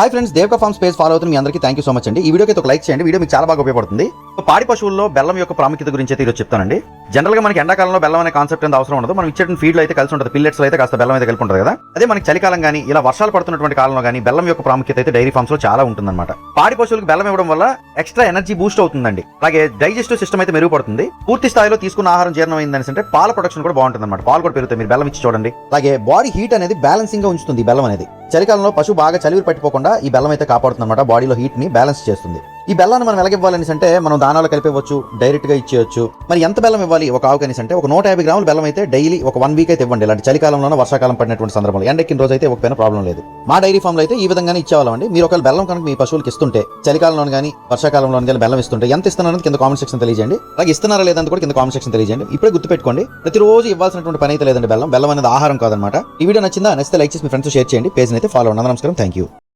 Hi friends Devaka farm space follow అవుతున్న మీ అందరికీ థ్యాంక్ యూ సో మచ్ అండి. ఈ వీడియోకి ఒక లైక్ చేయండి. వీడియో మీకు చాలా బాగా ఉపయోగపడుతుంది. పాడి పశువుల్లో బెల్లం యొక్క ప్రాముఖ్యత గురించి అయితే ఈరోజు చెప్తానండి. జనరల్గా మనకి ఎండాకాలంలో బెల్లం అనే కాన్సెప్ట్ అంత అవసరం ఉండదు. మనం ఇచ్చే ఫీడ్ అయితే కలిసి ఉంటుంది. పిల్లెట్స్ అయితే కాస్త బెల్లం అయితే కలిపి ఉంటుంది కదా. అదే మనకి చలికాలం కానీ ఇలా వర్షాలు పడుతున్నటువంటి కాలంలో కానీ బెల్లం యొక్క ప్రాముఖ్యత అయితే డైరీ ఫార్మ్స్లో చాలా ఉంటుందన్నమాట. పాడి పశువులకు బెల్లం ఇవ్వడం వల్ల ఎక్స్ట్రా ఎనర్జీ బూస్ట్ అవుతుందండి. అలాగే డైజెస్టివ్ సిస్టమ్ అయితే మెరుగుపడుతుంది. పూర్తి స్థాయిలో తీసుకున్న ఆహారం జీర్ణం అయిందని అంటే పాల ప్రొడక్షన్ కూడా బాగుంటుంది అనమాట పాలు కూడా పెరుగుతాయి. మీరు బెల్లం ఇచ్చి చూడండి. అలాగే బాడీ హీట్ అనేది బ్యాలెన్సింగ్గా ఉంచుతుంది ఈ బెల్లం అనేది. చలికాలంలో పశువు బాగా చలివి పట్టిపోకుండా ఈ బెల్లం అయితే కాపాడుతుంది అనమాట బాడీలో హీట్ని బ్యాలెన్స్ చేస్తుంది. ఈ బెల్లాన్ని మనం ఎలాగివ్వాలని అంటే మనం దానాలు కలిపేవచ్చు డైరెక్ట్గా ఇచ్చేయచ్చు. మరి ఎంత బెల్లం ఇవ్వాలి? ఒక ఆవు కనీసం అంటే ఒక నూట యాభై గ్రాముల బెల్లం అయితే డైలీ ఒక వన్ వీక్ అయితే ఇవ్వండి. ఇలాంటి చలికాలంలో వర్షాకాలం పడినటువంటి సందర్భంలో. ఎండెక్కిన రోజు అయితే ఒక పైన ప్రాబ్లం లేదు. మా డైరీ ఫామ్లో అయితే ఈ విధంగానే ఇచ్చేవాళ్ళం మీరు ఒకవేళ బెల్లం కనుక మీ పశువులకు ఇస్తుంటే చలికాలంలో కానీ వర్షాకాలంలో కానీ బెల్లం ఇస్తుంటే ఎంత ఇస్తున్నారని కింద కామెంట్ సెక్షన్ తెలియజేయండి. అలాగే ఇస్తున్నారా లేదంటే కూడా కింద కామెంట్ సెక్షన్ తెలియజేయండి. ఇప్పుడే గుర్తుపెట్టుకోండి ప్రతిరోజు ఇవ్వాల్సినటువంటి పని అయితే లేదండి బెల్లం. బెల్లం అనేది ఆహారం కాదనమాట. ఈ వీడియో నచ్చిందా? నచ్చితే లైక్ చేసి మీ ఫ్రెండ్స్ షేర్ చేయండి. పేజ్ అయితే ఫాలో అవ్వండి. నమస్కారం. Thank you